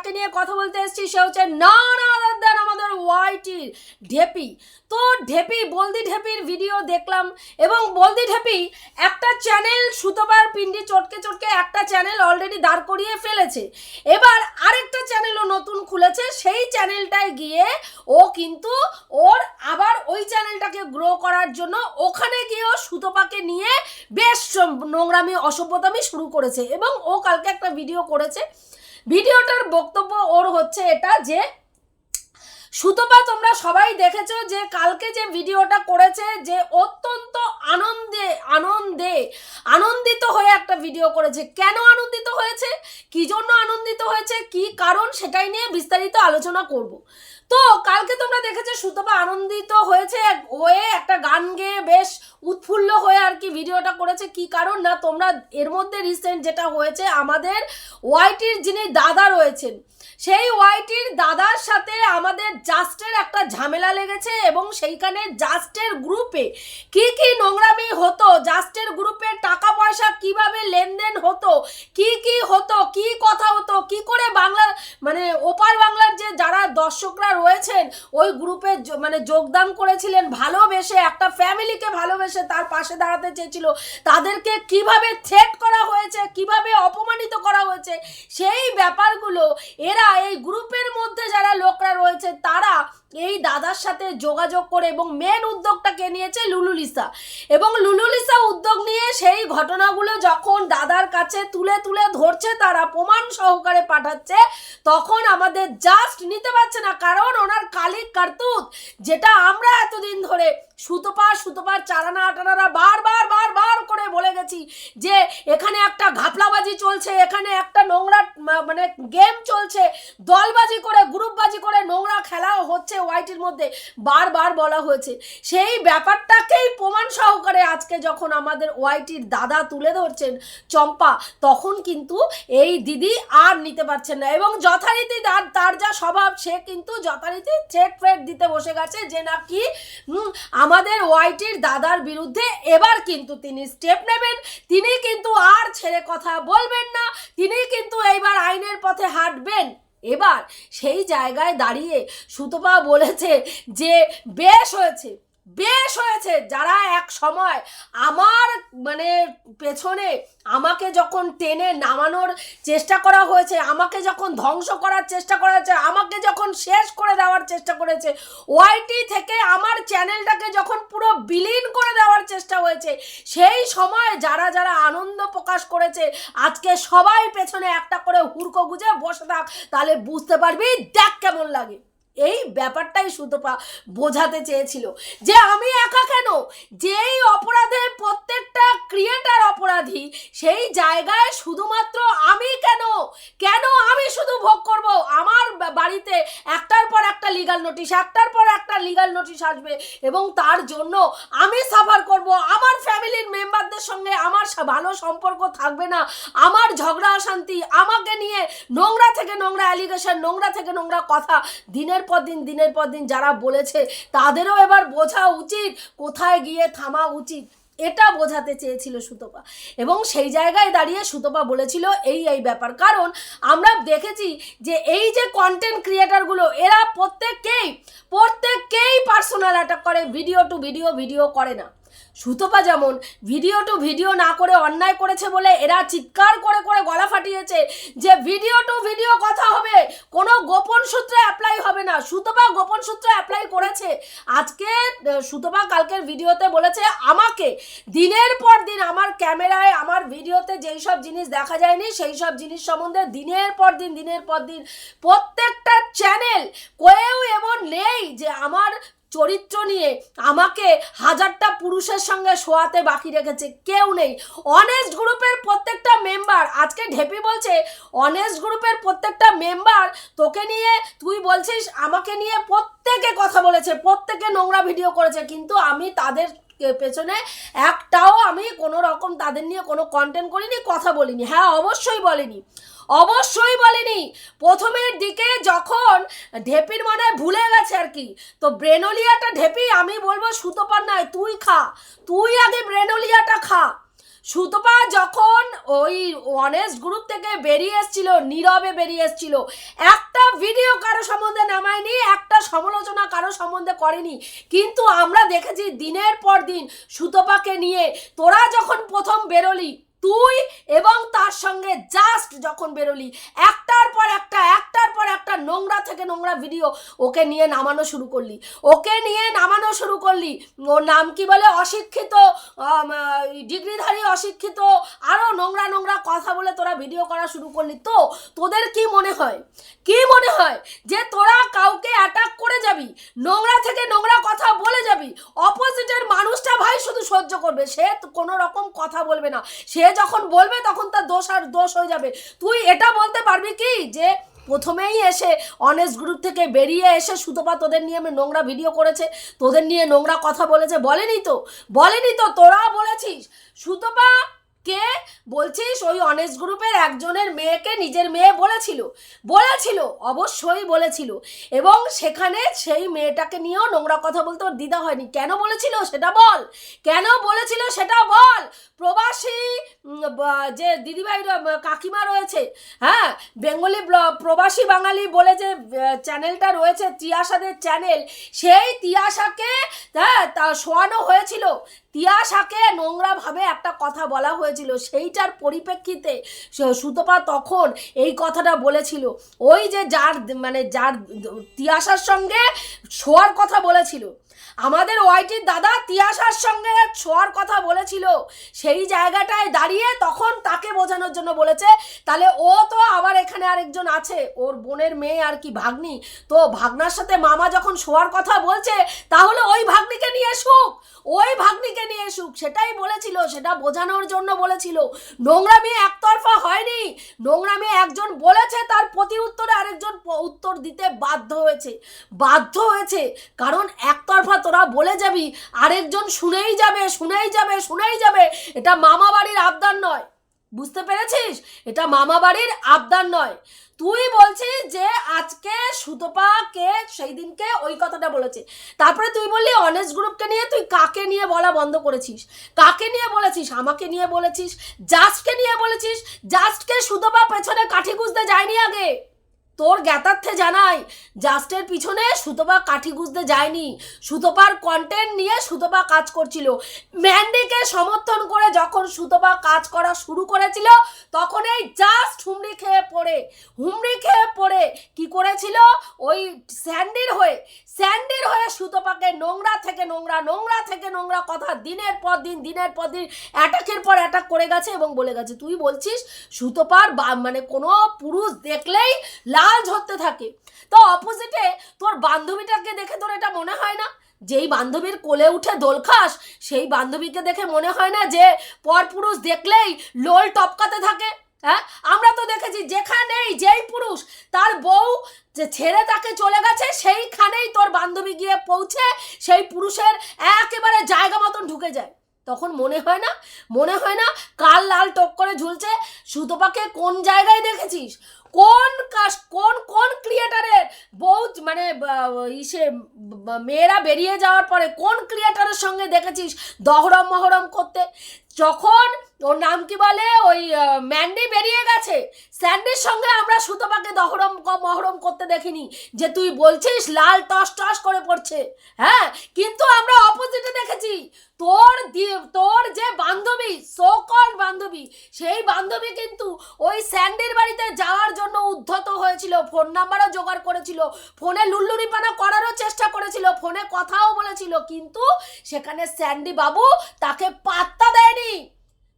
যাকে নিয়ে কথা বলতে এসেছি, সে হচ্ছে না দেন আমাদের ওয়াইটির ঢেপি। তো ঢেপি, বলদি ঢেপির ভিডিও দেখলাম এবং বলদি ঢেপি একটা চ্যানেল সুতোবার পিন্ডি চটকে চটকে একটা চ্যানেল অলরেডি দাঁড় করিয়ে ফেলেছে। এবার আরেকটা চ্যানেলও নতুন খুলেছে, সেই চ্যানেলটায় গিয়ে ও কিন্তু ওর আবার ওই চ্যানেলটাকে গ্রো করার জন্য ওখানে গিয়েও সুতোপাকে নিয়ে বেশ নোংরামি, অসভ্যতামি শুরু করেছে এবং ও কালকে একটা ভিডিও করেছে। ভিডিওটার বক্তব্য ওর হচ্ছে এটা যে, সুতপা তোমরা সবাই দেখেছ যে কালকে যে ভিডিওটা করেছে যে অত্যন্ত আনন্দে আনন্দে, আনন্দিত হয়ে একটা ভিডিও করেছে। কেন আনন্দিত হয়েছে? কি জন্য আনন্দিত হয়েছে? কি কারণ? সেটাই নিয়ে বিস্তারিত আলোচনা করব। তো কালকে তোমরা দেখেছ সুতপা আনন্দিত হয়েছে হয়ে একটা গান গেয়ে বেশ উৎফুল্ল হয়ে আর কি ভিডিওটা করেছে। কি কারণ না, তোমরা এর মধ্যে রিসেন্ট যেটা হয়েছে, আমাদের ওয়াইটির যিনি দাদা রয়েছেন, সেই ওয়াইটির দাদার সাথে আমাদের জাস্টের একটা ঝামেলা লেগেছে এবং সেইখানে জাস্টের গ্রুপে কি কি নোংরামি হতো, জাস্টের গ্রুপে টাকা পয়সা কীভাবে লেনদেন হতো, কি কি হতো, কি কথা হতো, কি করে বাংলা মানে ওপার বাংলার যে যারা দর্শকরা রয়েছেন, ওই গ্রুপে মানে যোগদান করেছিলেন ভালোবেসে, একটা ফ্যামিলিকে ভালোবেসে তার পাশে দাঁড়াতে চেয়েছিল। তাদেরকে কীভাবে থ্রেট করা হয়েছে, কীভাবে অপমানিত করা হয়েছে, সেই ব্যাপারগুলো এরা এই গ্রুপের মধ্যে যারা লোকরা রয়েছে, তারা এই দাদার সাথে যোগাযোগ করে এবং মেন উদ্যোগটাকে নিয়েছে লুলুলিসা। এবং লুলুলিসা উদ্যোগ নিয়ে সেই ঘটনাগুলো যখন দাদার কাছে তুলে তুলে ধরছে, তারা প্রমাণ সহকারে পাঠাচ্ছে, তখন আমাদের জাস্ট নিতে পারছে না, কারণ ওনার কালিক কার্তুত, যেটা আমরা এতদিন ধরে সুতপা সুতপার চারানা আটানারা বারবার বারবার করে বলে গেছি যে এখানে একটা ঘাপলাবাজি চলছে, এখানে একটা নোংরা মানে গেম চলছে। দলবাজি করে, গ্রুপবাজি করে নোংরা খেলা হচ্ছে ওয়াইটির মধ্যে। বারবার বলা হয়েছে। সেই ব্যাপারটাকেই আজকে যখন আমাদের ওয়াইটির দাদা তুলে ধরছেন চম্পা, তখন কিন্তু এই দিদি আর নিতে পারছেন না। এবং যথারীতি তার যা স্বভাব, সে কিন্তু যথারীতি থ্রেট ফ্রেট দিতে বসে গেছে যে নাকি আমাদের ওয়াইটির দাদার বিরুদ্ধে এবার কিন্তু তিনি স্টেপ নেবেন। তিনি কিন্তু আর ছেড়ে কথা বলবেন না। তিনি কিন্তু এইবার আইনের পথে হাঁটবেন। এবার সেই জায়গায় দাঁড়িয়ে সুতপা বলেছে যে, বেশ হয়েছে। বেশ হয়েছে। যারা এক সময় আমার মানে পেছনে আমাকে যখন টেনে নামানোর চেষ্টা করা হয়েছে, আমাকে যখন ধ্বংস করার চেষ্টা করা হয়েছে, আমাকে যখন শেষ করে দেওয়ার চেষ্টা করেছে, ওয়াইটি থেকে আমার চ্যানেলটাকে যখন পুরো বিলীন করে দেওয়ার চেষ্টা হয়েছে, সেই সময় যারা যারা আনন্দ প্রকাশ করেছে, আজকে সবাই পেছনে একটা করে হুড়কো গুজে বসে থাক, তাহলে বুঝতে পারবি দেখ কেমন লাগে। এই ব্যাপারটাই সুতপা বোঝাতে চেয়েছিল যে আমি একা কেন? যেই অপরাধে প্রত্যেকটা ক্রিয়েটার অপরাধী সেই জায়গায় শুধুমাত্র আমি কেন? কেন আমি শুধু ভোগ করব? আমার বাড়িতে একটার পর একটা লিগাল নোটিশ একটার পর একটা লিগাল নোটিশ আসবে এবং তার জন্য আমি সাফার করব। আমার ফ্যামিলির মেম্বারদের সঙ্গে আমার ভালো সম্পর্ক থাকবে না। আমার ঝগড়া অশান্তি আমাকে নিয়ে নোংরা থেকে নোংরা অ্যালিগেশন নোংরা থেকে নোংরা কথা দিনের পর দিন দিনের পর দিন যারা বলেছে, তাদেরও এবার বোঝা উচিত, কোথায় গিয়ে থামা উচিত। এটা বোঝাতে চেয়েছিল সুতপা। এবং সেই জায়গায় দাঁড়িয়ে সুতপা বলেছিল এই এই ব্যাপার। কারণ আমরা দেখেছি যে এই যে কন্টেন্ট ক্রিয়েটারগুলো এরা প্রত্যেককেই প্রত্যেককেই পার্সোনাল অ্যাটাক করে ভিডিও টু ভিডিও ভিডিও করে না। সুতপা যেমন ভিডিও টু ভিডিও না করে অন্যায় করেছে বলে এরা চিৎকার করে করে গলা ফাটিয়েছে যে ভিডিও টু ভিডিও কথা হবে, কোনো গোপন সূত্রে অ্যাপ্লাই হবে না। সুতপা গোপন সূত্রে অ্যাপ্লাই করেছে। আজকে সুতপা কালকের ভিডিওতে বলেছে আমাকে। দিনের পর দিন আমার ক্যামেরায়, আমার ভিডিওতে যেই সব জিনিস দেখা যায়নি, সেই সব জিনিস সম্বন্ধে দিনের পর দিন, দিনের পর দিন প্রত্যেকটা চ্যানেল কেউ এমন নেই যে আমার চরিত্র নিয়ে আমাকে হাজারটা পুরুষের সঙ্গে শোয়াতে বাকি রেখেছে। কেউ নেই। অনেস্ট গ্রুপের প্রত্যেকটা মেম্বার আজকে ঢেপি বলছে অনেস্ট গ্রুপের প্রত্যেকটা মেম্বার তোকে নিয়ে, তুই বলছিস, আমাকে নিয়ে প্রত্যেকে কথা বলেছে, প্রত্যেকে নোংরা ভিডিও করেছে, কিন্তু আমি তাদের পেছনে একটাও আমি কোনো রকম তাদের নিয়ে কোনো কন্টেন্ট করিনি, কথা বলিনি। হ্যাঁ অবশ্যই বলিনি। অবশ্যই বলেনি। প্রথমের দিকে যখন ঢেপির মনে ভুলে গেছে আর কি, তো ব্রেনোলিয়াটা ঢেপি, আমি বলব সুতোপার নয়, তুই খা। তুই আগে ব্রেনোলিয়াটা খা। সুতপা যখন ওই অনেস্ট গ্রুপ থেকে বেরিয়ে এসেছিল, নীরবে বেরিয়ে এসেছিল, একটা ভিডিও কারও সম্বন্ধে নামায়নি, একটা সমালোচনা কারও সম্বন্ধে করেনি। কিন্তু আমরা দেখেছি দিনের পর দিন সুতপাকে নিয়ে, তোরা যখন প্রথম বেরোলি তুই এবং তার সঙ্গে জাস্ট যখন বেরোলি, একটার পর একটা, একটার পর একটা নোংরা থেকে নোংরা ভিডিও ওকে নিয়ে নামানো শুরু করলি। ওকে নিয়ে নামানো শুরু করলি। ওর নাম কি বলে? অশিক্ষিত ডিগ্রিধারী অশিক্ষিত আরও নোংরা নোংরা কথা বলে তোরা ভিডিও করা শুরু করলি। তো, তোদের কি মনে হয়? কি মনে হয় যে তোরা কাউকে অ্যাটাক করে যাবি? নোংরা থেকে নোংরা কথা বলে যাবি? অপোজিটের মানুষটা ভাই শুধু সহ্য করবে। সে কোনো রকম কথা বলবে না। সে যখন বলবে, তখন তার দোষ আর দোষ হয়ে যাবে। তুই এটা বলতে পারবি কি? যে প্রথমেই এসে অনেস্ট গ্রুপ থেকে বেরিয়ে এসে সুতপা তোদের নিয়ে আমি নোংরা ভিডিও করেছে, তোদের নিয়ে নোংরা কথা বলেছে, বলেনি তো? বলেনি তো তোরা বলেছিস। সুতপা কে? বলছিস ওই অনেস্ট গ্রুপের একজনের মেয়েকে নিজের মেয়ে বলেছিল। বলেছিল, অবশ্যই বলেছিল। এবং সেখানে সেই মেয়েটাকে নিয়েও নোংরা কথা বলতে ওর দিদা হয়নি। কেন বলেছিল সেটা বল। কেন বলেছিল সেটা বল। প্রবাসী যে দিদিভাই কাকিমা রয়েছে হ্যাঁ? বেঙ্গলি প্রবাসী বাঙালি বলে যে চ্যানেলটা রয়েছে, তিয়াশাদের চ্যানেল, সেই তিয়াসাকে হ্যাঁ তা শোয়ানো হয়েছিল। তিয়াশাকে নোংরাভাবে একটা কথা বলা হয়েছিল। সেইটার পরিপ্রেক্ষিতে সুতপা তখন এই কথাটা বলেছিল। ওই যে যার মানে যার তিয়াশার সঙ্গে শোয়ার কথা বলেছিল। আমাদের ওয়াইটির দাদা তিয়াশার সঙ্গে ছোঁয়ার কথা বলেছিল। সেই জায়গাটায় দাঁড়িয়ে তখন তাকে বোঝানোর জন্য বলেছে, তাহলে ও তো আবার এখানে আরেকজন আছে। ওর বোনের মেয়ে আর কি ভাগ্নি। তো ভাগনার সাথে মামা যখন শোয়ার কথা বলছে, তাহলে ওই ভাগ্নিকে নিয়ে সুখ ওই ভাগ্নিকে নিয়ে এসুক? সেটাই বলেছিল, সেটা বোঝানোর জন্য বলেছিল। নোংরামি একতরফা হয়নি। নোংরামি একজন বলেছে, তার প্রতি উত্তরে আরেকজন উত্তর দিতে বাধ্য হয়েছে। বাধ্য হয়েছে, কারণ একতরফা তোরা বলে যাবি, আরেকজন শুনেই যাবে শুনেই যাবে শুনেই যাবে। এটা মামাবাড়ির আবদার নয়। বুঝতে পেরেছিস? এটা মামা বাড়ির আবদার নয়। তুই বলছিস যে আজকে সুতপাকে সেই দিনকে ওই কথাটা বলেছে। তারপরে তুই বললি অনেস্ট গ্রুপকে নিয়ে তুই কাকে নিয়ে বলা বন্ধ করেছিস? কাকে নিয়ে বলেছিস? আমাকে নিয়ে বলেছিস? জাস্টকে নিয়ে বলেছিস? জাস্টকে সুতপা পেছনে কাঠি খুঁজতে যায়নি আগে? তোর জ্ঞাতার্থে জানাই, জাস্টের পিছনে সুতপা কাঠি গুঁজতে যায়নি। সুতপার কন্টেন্ট নিয়ে সুতপা কাজ করছিল। ম্যান্ডিকে সমর্থন করে যখন সুতপা কাজ করা শুরু করেছিল, তখন এই জাস্ট হুমড়ি খেয়ে পড়ে। হুমড়ি খেয়ে পড়ে। কি করেছিল? ওই স্যান্ডির হয়ে স্যান্ডির হয়ে সুতপাকে নোংরা থেকে নোংরা নোংরা থেকে নোংরা কথা দিনের পর দিন, দিনের পর দিন, অ্যাটাকের পর অ্যাটাক করে গেছে এবং বলে গেছে, তুই বলছিস সুতপার বা- মানে কোনো পুরুষ দেখলেই লাল ঝরতে থাকে। তো অপোজিটে তোর বান্ধবীটাকে দেখে তোর এটা মনে হয় না? যেই বান্ধবীর কোলে উঠে দোল খাস, সেই বান্ধবীকে দেখে মনে হয় না যে পরপুরুষ দেখলেই লোল টপকাতে থাকে? হ্যাঁ? আমরা তো দেখেছি যেখানেই যেই পুরুষ তার বউ যে ছেড়ে তাকে চলে গেছে, সেইখানেই তোর বান্ধবী গিয়ে পৌঁছে সেই পুরুষের একেবারে জায়গা মতন ঢুকে যায়। তখন মনে হয় না? মনে হয় না কাল লাল টপ করে ঝুলছে? সুতপাকে কোন জায়গায় দেখেছিস? কোন কাজ কোন কোন ক্রিয়েটারের বউ মানে ইসে মেয়েরা বেরিয়ে যাওয়ার পরে কোন ক্রিয়েটারের সঙ্গে দেখেছিস দহরম মহরম করতে? যখন ওর নাম কি বলে? ওই ম্যান্ডি বেরিয়ে গেছে। স্যান্ডির সঙ্গে আমরা সুতপাকে দহরম মহরম করতে দেখিনি। যে তুই বলছিস লাল টস টস করে পড়ছে। হ্যাঁ কিন্তু আমরা অপোজিটে দেখেছি। তোর তোর যে বান্ধবী সোকল বান্ধবী, সেই বান্ধবী কিন্তু ওই স্যান্ডির বাড়িতে যাওয়ার জন্য উদ্ধত হয়েছিল। ফোন নাম্বারও জোগাড় করেছিল। ফোনে লুল্লুরিপানা করারও চেষ্টা করেছিল। ফোনে কথাও বলেছিল। কিন্তু সেখানে স্যান্ডি বাবু তাকে পাত্তা দেয়নি।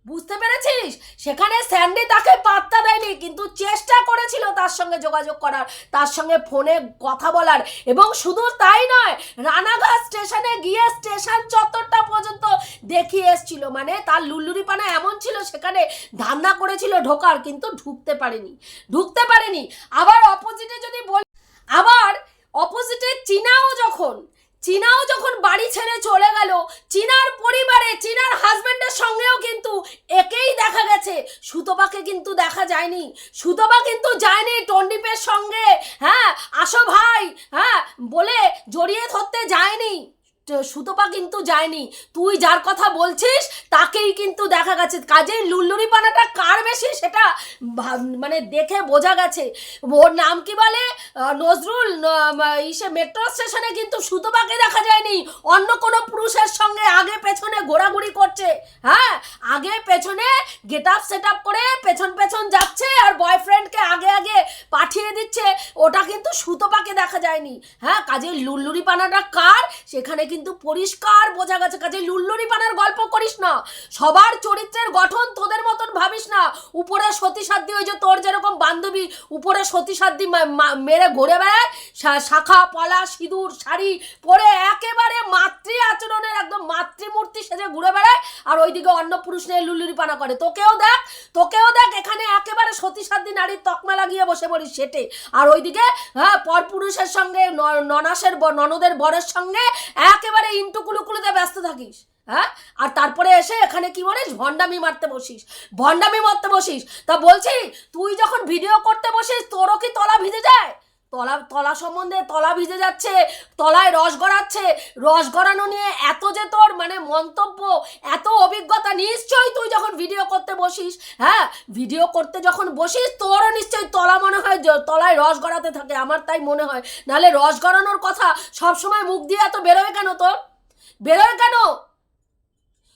বুঝতে পেরেছিস? সেখানে স্যান্ডি তাকে পাত্তা দেয়নি, কিন্তু চেষ্টা করেছিল তার সঙ্গে যোগাযোগ করার, তার সঙ্গে ফোনে কথা বলার। এবং শুধু তাই নয়, রানাঘাট স্টেশনে গিয়ে স্টেশন চত্বরটা পর্যন্ত দেখিয়ে এসছিল। মানে তার লুল্লুরি পানা এমন ছিল, সেখানে ধান্দা করেছিল ঢোকার, কিন্তু ঢুকতে পারেনি। ঢুকতে পারেনি। আবার অপোজিটে যদি বল আবার অপোজিটে চীনাও যখন চীনাও যখন বাড়ি ছেড়ে চলে গেল, চীনার পরিবারে, চীনার হাজবেন্ডের সঙ্গেও কিন্তু একেই দেখা গেছে। সুতপাকে কিন্তু দেখা যায়নি। সুতপা কিন্তু যায়নি টন্ডিপের সঙ্গে হ্যাঁ আসো ভাই হ্যাঁ বলে জড়িয়ে ধরতে যায়নি। সুতপা কিন্তু যায়নি। তুই যার কথা বলছিস, তাকেই কিন্তু দেখা গেছে। কাজেই লুল্লুরি পানাটা কার বেশি সেটা মানে দেখে বোঝা গেছে। ওর নাম কি বলে? নজরুল ইসে মেট্রো স্টেশনে কিন্তু সুতপাকে দেখা যায়নি। অন্য কোনো পুরুষের সঙ্গে আগে পেছনে ঘোরাঘুরি করছে। হ্যাঁ আগে পেছনে গেট আপ সেট আপ করে পেছন পেছন যাচ্ছে আর বয়ফ্রেন্ডকে আগে আগে পাঠিয়ে দিচ্ছে, ওটা কিন্তু সুতপাকে দেখা যায়নি। হ্যাঁ কাজে লুল্লুরি পানাটা কার? সেখানে কিন্তু পরিষ্কার বোঝা গেছে, কাজে লুল্লুরি পানার গল্প করিস না। সবার চরিত্রের গঠন তোদের মতন ভাবিস না। উপরে সতী সাধ্যি ওই যে তোর যেরকম বান্ধবী, উপরে সতী সাধ্যি মেরে ঘুরে বেড়ায় শাখা, পলা, সিঁদুর, শাড়ি পরে একেবারে মাতৃ আচরণের একদম মাতৃমূর্তি সেজে ঘুরে বেড়ায়, আর ওইদিকে অন্য পুরুষ নিয়ে লুলুরি পানা করে। তোকেও দেখ তোকেও দেখ, এখানে একেবারে সতী সাধ্যি নারীর তকমা লাগিয়ে বসে পড়িস সেটে। আর ওইদিকে হ্যাঁ পরপুরুষের সঙ্গে ননাসের ননদের বরের সঙ্গে একেবারে ইন্টু কুলুকুলুতে ব্যস্ত থাকিস হ্যাঁ? আর তারপরে এসে এখানে কি বলিস? ভণ্ডামি মারতে বসিস। ভণ্ডামি মারতে বসিস। তা বলছি, তুই যখন ভিডিও করতে বসিস, তোরও কি তলা ভিজে যায়? তলা তলা সম্বন্ধে তলা ভিজে যাচ্ছে, তলায় রস গড়াচ্ছে, রস গড়ানো নিয়ে এত যে তোর মানে মন্তব্য, এত অভিজ্ঞতা নিশ্চয়ই তুই যখন ভিডিও করতে বসিস হ্যাঁ? ভিডিও করতে যখন বসিস, তোরও নিশ্চয়ই তলা মনে হয় তলায় রস গড়াতে থাকে, আমার তাই মনে হয়। নাহলে রস গড়ানোর কথা সবসময় মুখ দিয়ে এত বেরোয় কেন তোর? বেরোয় কেন?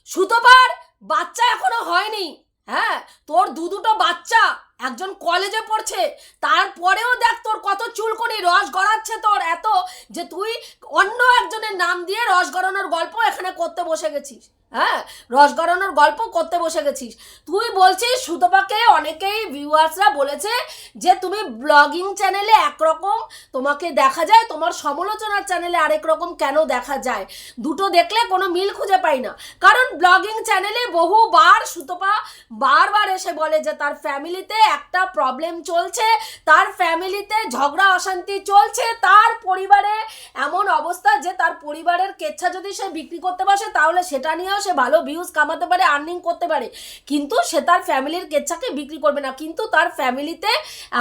সুতোপার বাচ্চা এখনও হয়নি হ্যাঁ? তোর দু দুটো বাচ্চা। একজন কলেজে পড়ছে, তারপরেও দেখ তোর কত চুলকনি, রস গড়াচ্ছে তোর এত যে তুই অন্য একজনের নাম দিয়ে রস গড়ানোর গল্প এখানে করতে বসে গেছিস। হ্যাঁ রস গড়ানোর গল্প করতে বসে গেছিস। তুই বলছিস, সুতপাকে অনেকেই ভিউয়ার্সরা বলেছে যে তুমি ব্লগিং চ্যানেলে একরকম তোমাকে দেখা যায়, তোমার সমালোচনার চ্যানেলে আরেক রকম কেন দেখা যায়? দুটো দেখলে কোনো মিল খুঁজে পাই না। কারণ ব্লগিং চ্যানেলে বহুবার সুতপা বারবার এসে বলে যে তার ফ্যামিলিতে একটা প্রবলেম চলছে, তার ফ্যামিলিতে ঝগড়া, অশান্তি চলছে, তার পরিবারে এমন অবস্থা যে তার পরিবারের কেচ্ছা যদি সে বিক্রি করতে বসে, তাহলে সেটা নিয়েও সে ভালো ভিউজ কামাতে পারে আর্নিং করতে পারে। কিন্তু সে তার ফ্যামিলির কেচ্ছাকে বিক্রি করবে না। কিন্তু তার ফ্যামিলিতে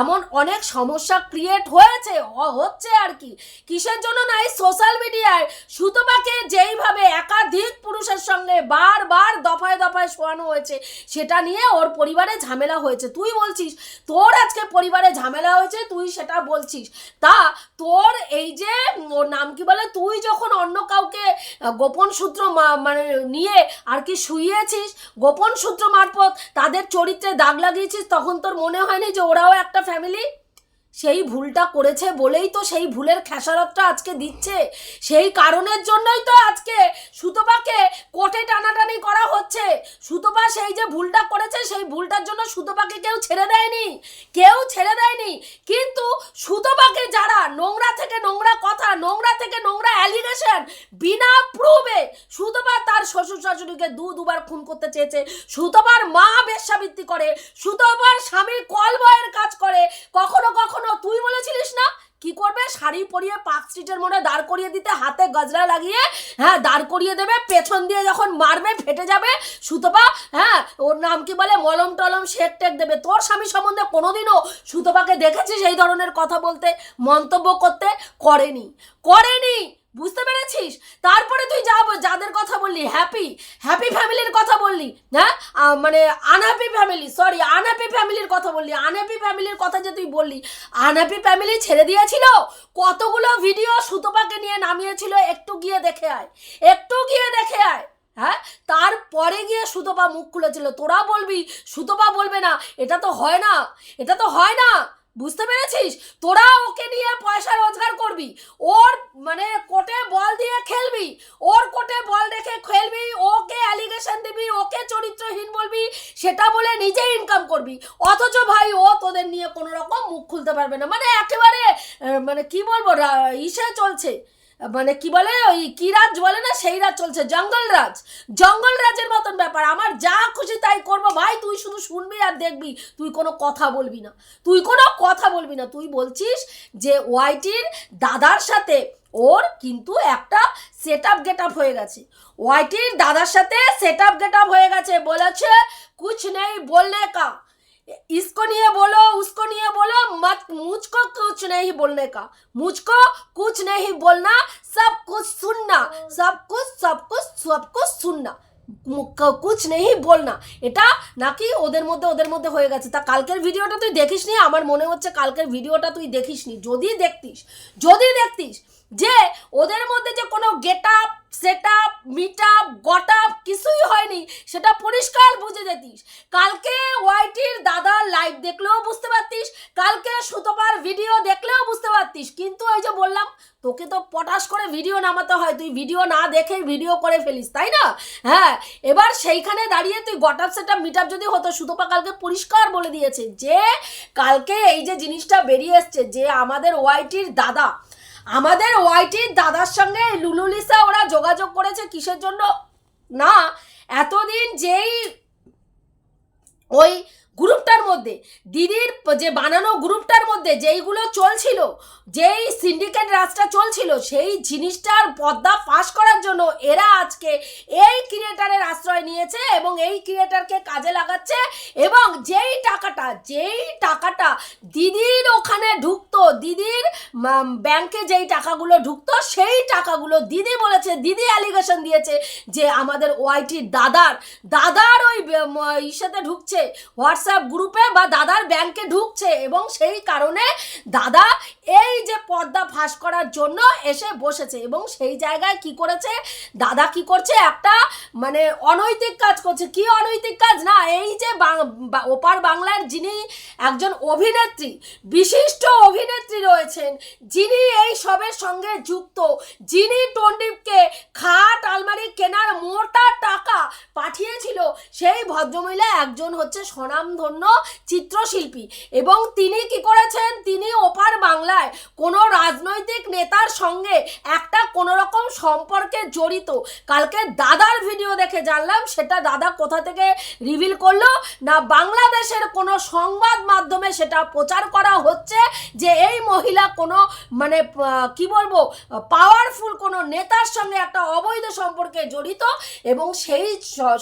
এমন অনেক সমস্যা ক্রিয়েট হয়েছে হচ্ছে আর কি। কিসের জন্য না এই সোশ্যাল মিডিয়ায় সুতপাকে যেইভাবে একাধিক পুরুষের সঙ্গে বারবার দফায় দফায় শোয়ানো হয়েছে, সেটা নিয়ে ওর পরিবারে ঝামেলা হয়েছে। তুই বলছিস? তোর আজকে পরিবারে ঝামেলা হয়েছে, তুই সেটা বলছিস। তা তোর এই যে, ওর নাম কি বলে? তুই যখন অন্য কাউকে গোপন সূত্র মানে নিয়ে আর কি শুইয়েছিস, গোপন সূত্র মারফত তাদের চরিত্রে দাগ লাগিয়েছিস, তখন তোর মনে হয়নি যে ওরাও একটা ফ্যামিলি সেই ভুলটা করেছে বলেই তো সেই ভুলের খেসারতটা আজকে দিচ্ছে। সেই কারণের জন্যই তো আজকে সুতপাকে কোর্টে টানাটানি করা হচ্ছে। সুতপা সেই যে ভুলটা করেছে, সেই ভুলটার জন্য সুতপাকে কেউ ছেড়ে দেয়নি। কেউ ছেড়ে দেয়নি। কিন্তু সুতপাকে যারা নোংরা থেকে নোংরা কথা, নোংরা থেকে নোংরা অ্যালিগেশন বিনা প্রুভে সুতপা তার শ্বশুর শাশুড়িকে দু দুবার খুন করতে চেয়েছে। সুতপার মা বেশ্যাবৃত্তি করে, সুতপার স্বামী কলবয়ের কাজ করে, কখনো কখনো তুই বলেছিলিস না? কি করবে? শাড়ি পরিয়ে পার্ক স্ট্রিটের মোড়ে দাঁড় করিয়ে দিতে, হাতে গজরা লাগিয়ে হ্যাঁ দাঁড় করিয়ে দেবে, পেছন দিয়ে যখন মারবে, ফেটে যাবে, সুতপা হ্যাঁ ওর নাম কি বলে? মলম টলম শেক টেক দেবে। তোর স্বামী সম্বন্ধে কোনোদিনও সুতপাকে দেখেছিস এই ধরনের কথা বলতে? মন্তব্য করতে? করেনি। করেনি! বুঝতে পেরেছিস? তারপরে তুই যা যাদের কথা বললি হ্যাপি হ্যাপি ফ্যামিলির কথা বললি হ্যাঁ? মানে আনহ্যাপি ফ্যামিলি সরি আনহ্যাপি ফ্যামিলির কথা বললি। আনহ্যাপি ফ্যামিলির কথা যে তুই বললি আনহ্যাপি ফ্যামিলি ছেড়ে দিয়েছিল? কতগুলো ভিডিও সুতপাকে নিয়ে নামিয়েছিল? একটু গিয়ে দেখে আয়, একটু গিয়ে দেখে আয় হ্যাঁ? তারপরে গিয়ে সুতপা মুখ খুলেছিল। তোরা বলবি, সুতপা বলবে না, এটা তো হয় না, এটা তো হয় না। বুঝতে পেরেছিস? তোরা ওকে নিয়ে পয়সা রোজগার করবি। ওর মানে কোটে বল দিয়ে খেলবি। ওর কোটে বল রেখে খেলবি। ওকে অ্যালিগেশন দিবি, ওকে চরিত্রহীন বলবি, সেটা বলে নিজে ইনকাম করবি। অথচ ভাই, ও তোদের নিয়ে কোনো রকম মুখ খুলতে পারবে না। মানে একেবারে মানে কি বলব ইসে চলছে। মানে কি বলে, ওই কি রাজ বলে না, সেই রাজ চলছে, জঙ্গল রাজ। জঙ্গল রাজের মতন ব্যাপার, আমার যা খুশি তাই করব। ভাই, তুই শুধু শুনবি আর দেখবি, তুই কোনো কথা বলবি না। তুই কোনো কথা বলবি না, তুই বলছিস যে ওয়াইটির দাদার সাথে ওর কিন্তু একটা সেট আপ গেট আপ হয়ে গেছে। ওয়াইটির দাদার সাথে সেট আপ গেট আপ হয়ে গেছে, বলেছে, কুছ নেই বললে কা। इसको নিয়ে বলো উসকো নিয়ে বলো মত मुझको कुछ नहीं बोलने का मुझको कुछ नहीं बोलना सब कुछ सुनना सब कुछ सब कुछ सब कुछ सुनना মুখ- কুছ নেই বল না এটা নাকি ওদের মধ্যে ওদের মধ্যে হয়ে গেছে তা কালকের ভিডিওটা তুই দেখিসনি আমার মনে হচ্ছে কালকের ভিডিওটা তুই দেখিসনি যদি দেখতিস যদি দেখতিস যে ওদের মধ্যে যে কোনো get up set up meet up got up কিছুই হয়নি। সেটা পরিষ্কার বুঝে যেতিস। কালকে ওয়াইটির দাদার লাইভ দেখলেও বুঝতে পারতিস, কালকে সুতপার ভিডিও দেখলেও বুঝতে পারতিস। কিন্তু ওই যে বললাম, তোকে তো পটাশ করে ভিডিও নামাতে হয়। তুই ভিডিও না দেখেই ভিডিও করে ফেলিস, তাই না? হ্যাঁ এবার সেইখানে দাঁড়িয়ে তুই গটাপ সেটআপ মিট আপ যদি হতো, সুতপা কালকে পরিষ্কার বলে দিয়েছে যে, কালকে এই যে জিনিসটা বেরিয়ে এসছে যে আমাদের ওয়াইটির দাদা আমাদের ওয়াইটির দাদার সঙ্গে লুলুলিসা ওরা যোগাযোগ করেছে কিসের জন্য? না এতদিন যেই ওই গ্রুপটার মধ্যে, দিদির যে বানানো গ্রুপটার মধ্যে যেইগুলো চলছিল, যেই সিন্ডিকেট রাজটা চলছিল, সেই জিনিসটার পদ্মা ফাঁস করার জন্য এরা আজকে এই ক্রিয়েটারের আশ্রয় নিয়েছে এবং এই ক্রিয়েটারকে কাজে লাগাচ্ছে এবং যেই টাকাটা যেই টাকাটা দিদির ওখানে ঢুকতো, দিদির ব্যাংকে যেই টাকাগুলো ঢুকতো, সেই টাকাগুলো দিদি বলেছে, দিদি অ্যালিগেশন দিয়েছে যে আমাদের ওয়াইটির দাদার দাদার ওই ইসেতে ঢুকছে হোয়াটসঅ্যাপ গ্রুপে বা দাদার ব্যাংকে ঢুকছে এবং সেই কারণে দাদা এই যে পর্দা ফাঁস করার জন্য এসে বসেছে এবং সেই জায়গায় কি করেছে? দাদা কি করছে? একটা মানে অনৈতিক কাজ করছে। কি অনৈতিক কাজ? না, এই যে ওপার বাংলার যিনি একজন অভিনেত্রী, বিশিষ্ট অভিনেত্রী রয়েছেন, যিনি এই সবের সঙ্গে যুক্ত, যিনি টন্ডিপকে খাট আলমারি কেনার মোটা টাকা সেই ভদ্রমহিলা একজন হচ্ছে স্বনামধন্য চিত্রশিল্পী এবং তিনি কি করেছেন? তিনি ওপার বাংলায় কোনো রাজনৈতিক নেতার সঙ্গে একটা কোনো রকম সম্পর্কে জড়িত। কালকে দাদার ভিডিও দেখে জানলাম, সেটা দাদা কোথা থেকে রিভিল করল? না বাংলাদেশের কোনো সংবাদ মাধ্যমে সেটা প্রচার করা হচ্ছে যে এই মহিলা কোনো মানে কি বলব পাওয়ারফুল কোনো নেতার সঙ্গে একটা অবৈধ সম্পর্কে জড়িত এবং সেই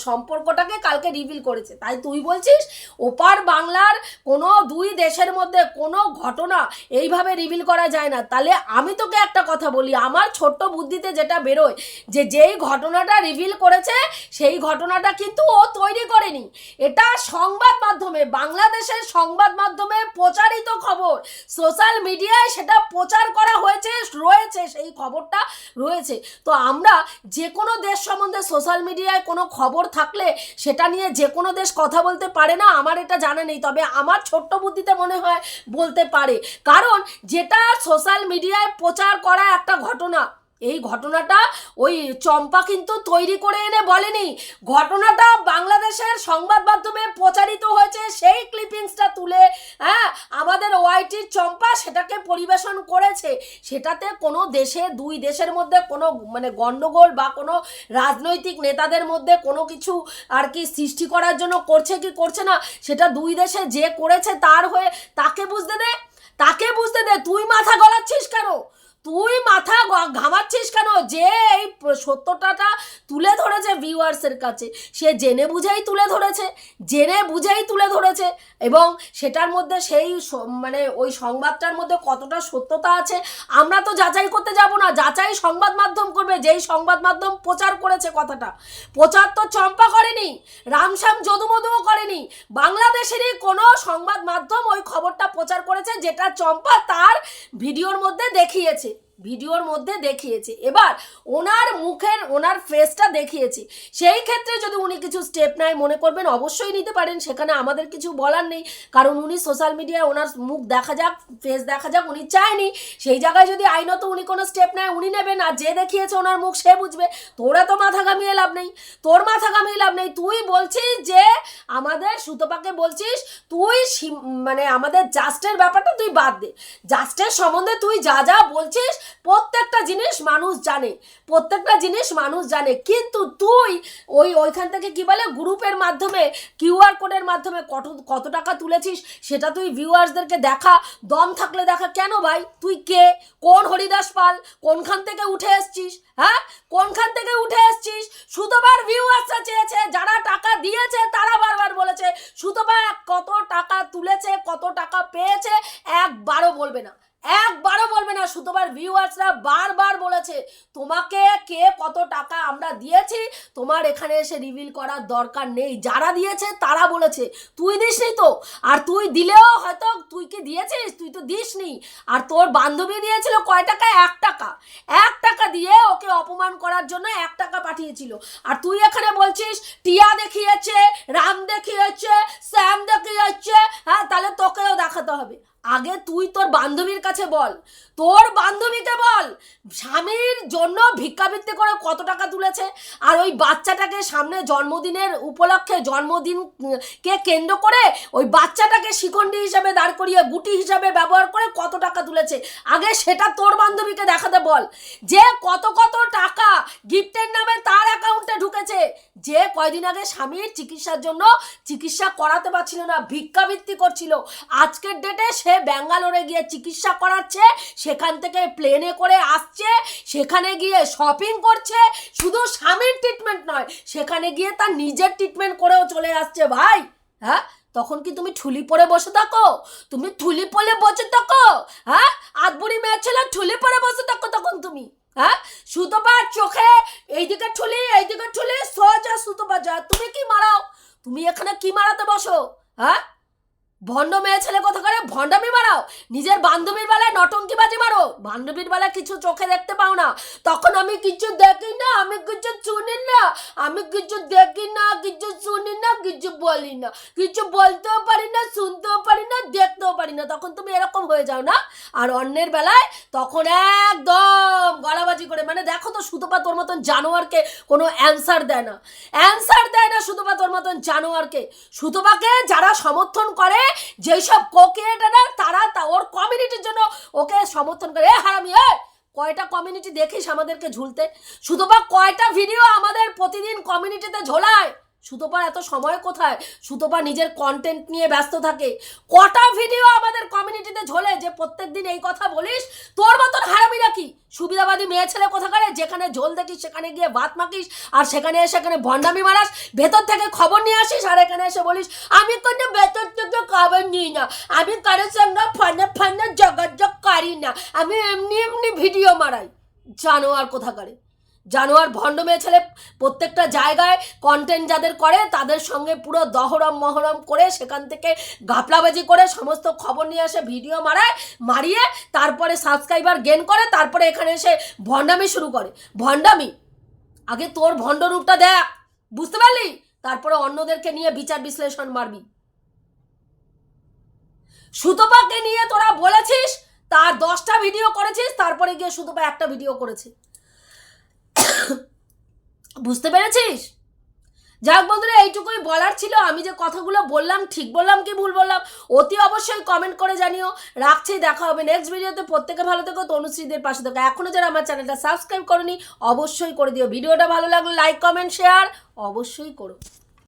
সম্পর্কটাকে কালকে রিভিল করেছে। তাই তুই বলছিস, ওপার বাংলার কোনো দুই দেশের মধ্যে কোনো ঘটনা এইভাবে রিভিল করা যায় না। তাহলে আমি তোকে একটা কথা বলি, আমার ছোট্ট বুদ্ধিতে যেটা বেরোয়, যে যেই ঘটনাটা রিভিল করেছে, সেই ঘটনাটা কিন্তু ও তৈরি করেনি। এটা সংবাদ মাধ্যমে, বাংলাদেশের সংবাদ মাধ্যমে প্রচারিত খবর। সোশ্যাল মিডিয়ায় সেটা প্রচার করা হয়েছে, রয়েছে, সেই খবরটা রয়েছে। তো আমরা যে কোনো দেশ সম্বন্ধে সোশ্যাল মিডিয়ায় কোনো খবর থাকলে সেটা নিয়ে যে কোনো দেশ কথা বলতে পারে না, আমার এটা জানা নেই। তবে আমার ছোট্ট বুদ্ধিতে মনে হয় বলতে পারে। কারণ যেটা সোশ্যাল মিডিয়ায় প্রচার করা একটা ঘটনা এই ঘটনাটা ওই চম্পা কিন্তু তৈরি করে এনে বলেনি। ঘটনাটা বাংলাদেশের সংবাদ মাধ্যমে প্রচারিত হয়েছে। সেই ক্লিপিংসটা তুলে হ্যাঁ আমাদের ওয়াইটির চম্পা সেটাকে পরিবেশন করেছে। সেটাতে কোনো দেশে, দুই দেশের মধ্যে কোনো মানে গন্ডগোল বা কোনো রাজনৈতিক নেতাদের মধ্যে কোনো কিছু আর কি সৃষ্টি করার জন্য করছে কি করছে না, সেটা দুই দেশে যে করেছে তার হয়ে তাকে বুঝতে দে, তাকে বুঝতে দে, তুই মাথা গলাচ্ছিস কেন? তুই মাথা ঘামাচ্ছিস কেন? যে এই সত্যটাটা তুলে ধরেছে ভিউয়ার্সের কাছে। সে জেনে বুঝেই তুলে ধরেছে, জেনে বুঝেই তুলে ধরেছে এবং সেটার মধ্যে সেই মানে ওই সংবাদটার মধ্যে কতটা সত্যতা আছে, আমরা তো যাচাই করতে যাব না। যাচাই সংবাদ মাধ্যম করবে, যেই সংবাদ মাধ্যম প্রচার করেছে কথাটা। প্রচার তো চম্পা করেনি, রামশ্যাম যদুমধুও করেনি। বাংলাদেশেরই কোনো সংবাদ মাধ্যম ওই খবরটা প্রচার করেছে যেটা চম্পা তার ভিডিওর মধ্যে দেখিয়েছে। はい。ভিডিওর মধ্যে দেখিয়েছি। এবার ওনার মুখের, ওনার ফেসটা দেখিয়েছি। সেই ক্ষেত্রে যদি উনি কিছু স্টেপ নেয়, মনে করবেন অবশ্যই নিতে পারেন। সেখানে আমাদের কিছু বলার নেই। কারণ উনি সোশ্যাল মিডিয়ায় ওনার মুখ দেখা যাক ফেস দেখা যাক, উনি চায়নি। সেই জায়গায় যদি আইনত উনি কোনো স্টেপ নেয়, উনি নেবেন। আর যে দেখিয়েছে ওনার মুখ, সে বুঝবে। তোরা তো মাথা ঘামিয়ে লাভ নেই। তোর মাথা ঘামিয়ে লাভ নেই। তুই বলছিস যে আমাদের, সুতপাকে বলছিস, তুই মানে আমাদের জাস্টের ব্যাপারটা তুই বাদ দে। জাস্টের সম্বন্ধে তুই যা যা বলছিস প্রত্যেকটা জিনিস মানুষ জানে, প্রত্যেকটা জিনিস মানুষ জানে। কিন্তু তুই ওই ওইখান থেকে কি বলে, গ্রুপের মাধ্যমে কিউআর কোডের মাধ্যমে কত কত টাকা তুলেছিস সেটা তুই ভিউয়ার্সদেরকে দেখা, দম থাকলে দেখা। কেন ভাই? তুই কে? কোন হরিদাস পাল? কোনখান থেকে উঠে এসছিস? হ্যাঁ? কোনখান থেকে উঠে এসছিস? সুতোবার ভিউয়ার্সরা চেয়েছে, যারা টাকা দিয়েছে তারা বারবার বলেছে সুতোবা কত টাকা তুলেছে, কত টাকা পেয়েছে, একবারও বলবে না। একবারও বলবে না। সুতোবার ভিউয়ার্সরা বারবার বলেছে, তোমাকে কে কত টাকা আমরা দিয়েছি? তোমার এখানে এসে রিভিল করার দরকার নেই। যারা দিয়েছে তারা বলেছে, তুই দিসনি তো। আর তুই দিলেও হয়তো তুই কি দিয়েছিস? তুই তো দিসনি। আর তোর বান্ধবী দিয়েছিল কয় টাকা? এক টাকা। এক টাকা দিয়ে ওকে অপমান করার জন্য এক টাকা পাঠিয়েছিল। আর তুই এখানে বলছিস, টিয়া দেখিয়েছে, রাম দেখিয়েছে, শ্যাম দেখিয়েছে হ্যাঁ তাহলে তোকেও দেখাতে হবে। আগে তুই তোর বান্ধবীর কাছে বল। তোর বান্ধবীকে বল, স্বামীর জন্য ভিক্ষাবৃত্তি করে কত টাকা তুলেছে, আর ওই বাচ্চাটাকে সামনে জন্মদিনের উপলক্ষে জন্মদিন, কে কেন্দ্র করে ওই বাচ্চাটাকে শিখণ্ডী হিসাবে দাঁড় করিয়ে, গুটি হিসাবে ব্যবহার করে কত টাকা তুলেছে। আগে সেটা তোর বান্ধবীকে দেখাতে বল। যে কত কত টাকা গিফটের নামে তার অ্যাকাউন্টে ঢুকেছে, যে কয়দিন আগে স্বামীর চিকিৎসার জন্য চিকিৎসা করাতে পারছিল না ভিক্ষাবৃত্তি করছিল। আজকের ডেটে সে ব্যাঙ্গালোরে গিয়ে চিকিৎসা করাচ্ছে, সেখান থেকে প্লেনে করে আসছে, সেখানে গিয়ে শপিং করছে, শুধু স্বামীর ট্রিটমেন্ট নয়, সেখানে গিয়ে তার নিজের ট্রিটমেন্ট করেও চলে আসছে। ভাই হ্যাঁ? তখন কি তুমি ঠুলি পরে বসে থাকো? তুমি ঠুলি পরে বসে থাকো? হ্যাঁ? আদবুড়ি মেয়ের ছেলে ঠুলি পরে বসে থাকো তখন তুমি। হ্যাঁ? সুতোপার চোখে, এইদিকে ঠুলি এইদিকে ঠুলি, সোজা সুতোপা যা। তুমি কি মারাও? তুমি এখানে কি মারাতে বসো? হ্যাঁ? ভণ্ড মেয়ে ছেলে কথা করে ভণ্ডামি মারাও। নিজের বান্ধবীর বেলায় নটঙ্কিবাজি মারো। বান্ধবীর বেলায় কিছু চোখে দেখতে পাও না। তখন আমি কিছু দেখি না, আমি কিছু শুনি না, আমি কিছু দেখি না, কিছু শুনি না, কিছু বলি না। কিছু বলতেও পারি না, শুনতেও পারি না, দেখতেও পারি না। তখন তুমি এরকম হয়ে যাও না? আর অন্যের বেলায় তখন একদম গলাবাজি করে। মানে দেখো তো, সুতপা তোর মতন জানোয়ারকে কোনো অ্যান্সার দেয় না। অ্যান্সার দেয় না সুতপা তোর মতন জানোয়ারকে। সুতপাকে যারা সমর্থন করে যেই সব কোকিয়েটারা তারা ওর কমিউনিটির জন্য ওকে সমর্থন করে। এ হারামি, এ! কয়টা কমিউনিটি দেখিস আমাদেরকে ঝুলতে? শুধু বা কয়টা ভিডিও আমাদের প্রতিদিন কমিউনিটিতে ঝোলায়? সুতোপার এত সময় কোথায়? সুতোপা নিজের কন্টেন্ট নিয়ে ব্যস্ত থাকে। কটা ভিডিও আমাদের কমিউনিটিতে ঝোলে যে প্রত্যেক দিন এই কথা বলিস, তোর মতন হারামি নাকি? সুবিধাবাদী মেয়ে ছেলে কোথাকারে? যেখানে ঝোল দেখিস, সেখানে গিয়ে ভাত মাখিস, আর সেখানে এসে এখানে ভণ্ডামি মারাস, ভেতর থেকে খবর নিয়ে আসিস, আর এখানে এসে বলিস, আমি কোনো ভেতর থেকে খবর নিই না। আমি কারোর সঙ্গে ফানে ফানে যোগাযোগ করি না। আমি এমনি এমনি ভিডিও মারাই। জানোয়ার কোথাকারে? জানোয়ার ভণ্ড মেয়ে ছেলে প্রত্যেকটা জায়গায় কন্টেন্ট যাদের করে, তাদের সঙ্গে পুরো দহরম মহরম করে সেখান থেকে গাপলাবাজি করে সমস্ত খবর নিয়ে আসে ভিডিও মারায়, মারিয়ে তারপরে সাবস্ক্রাইবার গেন করে, তারপরে এখানে এসে ভণ্ডামি শুরু করে। ভণ্ডামি! আগে তোর ভণ্ড রূপটা দেখ, বুঝতে পারলি? তারপরে অন্যদেরকে নিয়ে বিচার বিশ্লেষণ মারবি। সুতপাকে নিয়ে তোরা বলেছিস, তার দশটা ভিডিও করেছিস, তারপরে গিয়ে সুতপা একটা ভিডিও করেছে। বুঝতে পেরেছিস? যাক বন্ধুরা, এইটুকুই বলার ছিল। আমি যে কথাগুলো বললাম, ঠিক বললাম কি ভুল বললাম, অতি অবশ্যই কমেন্ট করে জানিও। রাখছি, দেখা হবে নেক্সট ভিডিওতে প্রত্যেকে ভালো থেকো, তনুশ্রীদের পাশে থেকো। এখনও যারা আমার চ্যানেলটা সাবস্ক্রাইব করনি, অবশ্যই করে দিও। ভিডিওটা ভালো লাগল লাইক কমেন্ট শেয়ার অবশ্যই করো।